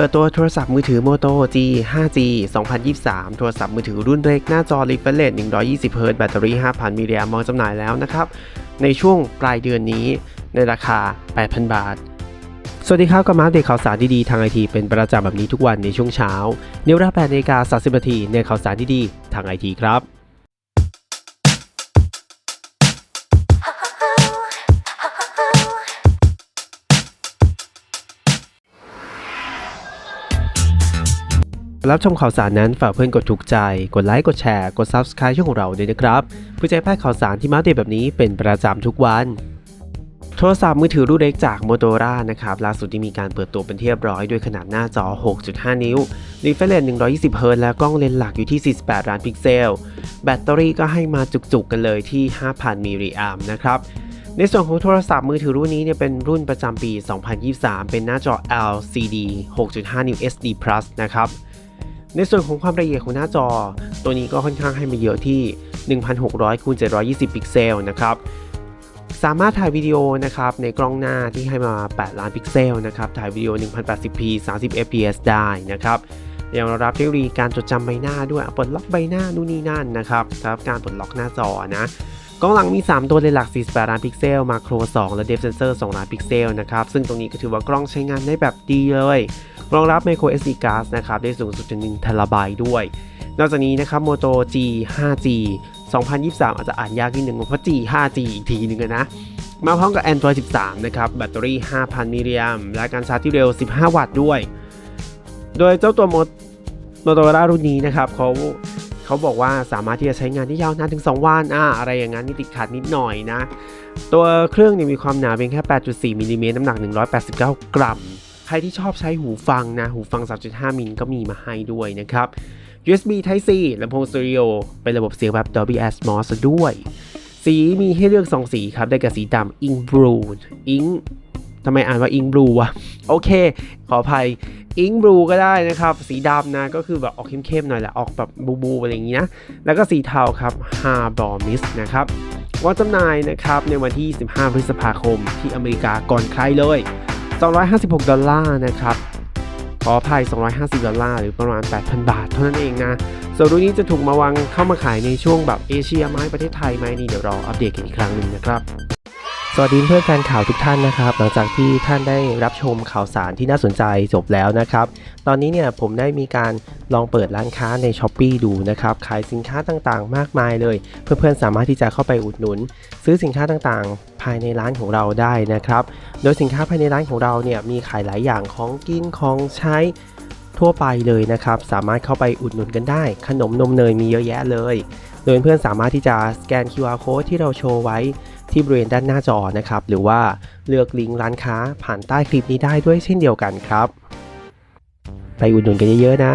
เปิดตัวโทรศัพท์มือถือ Moto G 5G 2023 โทรศัพท์มือถือรุ่นเล็ก หน้าจอ Refresh 120 Hz แบตเตอรี่ 5,000มิลลิแอมป์วางจำหน่ายแล้วนะครับ ในช่วงปลายเดือนนี้ในราคา 8,000 บาท สวัสดีครับกับมาอัปเดตข่าวสารดีๆทางไอทีเป็นประจำแบบนี้ทุกวันในช่วงเช้าในเวลา8นาฬิกา30นาทีในข่าวสารดีๆทางไอทีครับ รับชมข่าวสารนั้นฝากเพื่อนกดถูกใจ กดไลค์ กดแชร์ กด Subscribe ช่องของเราด้วยนะครับเพื่อจะไพลาดข่าวสารที่มาเดตแบบนี้เป็นประจำทุกวัน โทรศัพท์มือถือรุ่นเล็กจาก Motorola นะครับล่าสุดที่มีการเปิดตัวเป็นที่เรียบร้อยด้วยขนาดหน้าจอ 6.5 นิ้ว Refresh Rate 120 Hz และกล้องเลนส์หลักอยู่ที่ 48 ล้านพิกเซล แบตเตอรี่ก็ให้มาจุกๆกันเลยที่ 5,000 มิลลิแอมป์นะครับในส่วนของโทรศัพท์มือถือรุ่นนี้เนี่ยเป็นรุ่นประจำปี 2023 เป็นหน้าจอ LCD 6.5 นิ้ว SD Plus นะครับ ในส่วนของความละเอียดของหน้าจอ ตัวนี้ก็ค่อนข้างให้มาเยอะที่ 1600คูณ720 พิกเซลนะครับสามารถถ่ายวิดีโอนะครับในกล้องหน้าที่ให้มา 8 ล้านพิกเซลนะครับถ่ายวิดีโอ 1080p 30 fps ได้นะครับยังรับเทคโนโลยีการจดจำใบหน้าด้วยปลดล็อกใบหน้านู่นนี่นั่นนะครับสำหรับการปลดล็อกหน้าจอนะกล้องหลังมี 3 ตัวเลนหลัก 48 ล้านพิกเซลมาโคร 2 และ Depth Sensor 2ล้านพิกเซลนะครับซึ่งตรงนี้ก็ถือว่ากล้องใช้งานได้แบบดีเลย รองรับ micro SD card นะครับได้สูงสุดถึง1 t b ด้วย นอกจากนี้นะครับ Moto G 5G 2023 อาจจะอ่านยากนิดนึงเพราะ G 5G อีกทีหนึ่งนะ มาพร้อมกับ Android 13 นะครับ แบตเตอรี่ 5,000 มิลลิแอมและการชาร์จที่เร็ว 15 วัตต์ด้วย โดยเจ้าตัว Motorola รุ่นนี้นะครับเขาเขาบอกว่าสามารถที่จะใช้งานได้ยาวนานถึง 2 วันอ่าอะไรอย่างนั้นนี่ติดขัดนิดหน่อยนะ ตัวเครื่องเนี่ยมีความหนาเพียงแค่ 8.4มิลลิเมตรน้ำหนัก 189 กรัม ใครที่ชอบใช้หูฟังนะ หูฟัง 3.5 มิลก็มีมาให้ด้วยนะครับ USB Type C ลำโพงสตอริโอเป็นระบบเสียงแบบ Dolby Atmos ด้วย สีมีให้เลือก 2 สีครับ ได้แก่สีดำ Ink Blue Ink ทำไมอ่านว่า Ink Blue วะ โอเค ขออภัย Ink Blue ก็ได้นะครับ สีดำนะ ก็คือแบบออกเข้มๆหน่อยแหละ ออกแบบบูบูอะไรอย่างนี้นะ แล้วก็สีเทาครับ Harbor Mist นะครับวางจำหน่ายนะครับในวันที่ 15 พฤษภาคมที่อเมริกาก่อนใครเลย 256 ดอลลาร์นะครับ ขออภัย 250 ดอลลาร์หรือประมาณ 8,000 บาท เท่านั้นเองนะ ส่วนรุ่นนี้จะถูกมาวางเข้ามาขายในช่วงแบบเอเชียไหมประเทศไทยไหมนี่เดี๋ยวรออัปเดตกันอีกครั้งหนึ่งนะครับสวัสดีเพื่อนแฟนข่าวทุกท่านนะครับ หลังจากที่ท่านได้รับชมข่าวสารที่น่าสนใจจบแล้วนะครับ ตอนนี้เนี่ยผมได้มีการลองเปิดร้านค้าใน s h อ p e e ดูนะครับ ขายสินค้าต่างๆ มากมายเลย เพื่อนๆสามารถที่จะเข้าไปอุดหนุน ซื้อสินค้าต่างๆ ภายในร้านของเราได้นะครับ โดยสินค้าภายในร้านของเราเนี่ยมีขายหลายอย่างของกินของใช้ทั่วไปเลยนะครับ สามารถเข้าไปอุดหนุนกันได้ ขนมนมเนยมีเยอะแยะเลย โดยเพื่อนๆสามารถที่จะสแกน QR code ที่เราโชว์ไว้ที่บริเวณด้านหน้าจอนะครับ หรือว่าเลือกลิงก์ร้านค้าผ่านใต้คลิปนี้ได้ด้วยเช่นเดียวกันครับ ไปอุดหนุนกันเยอะๆนะ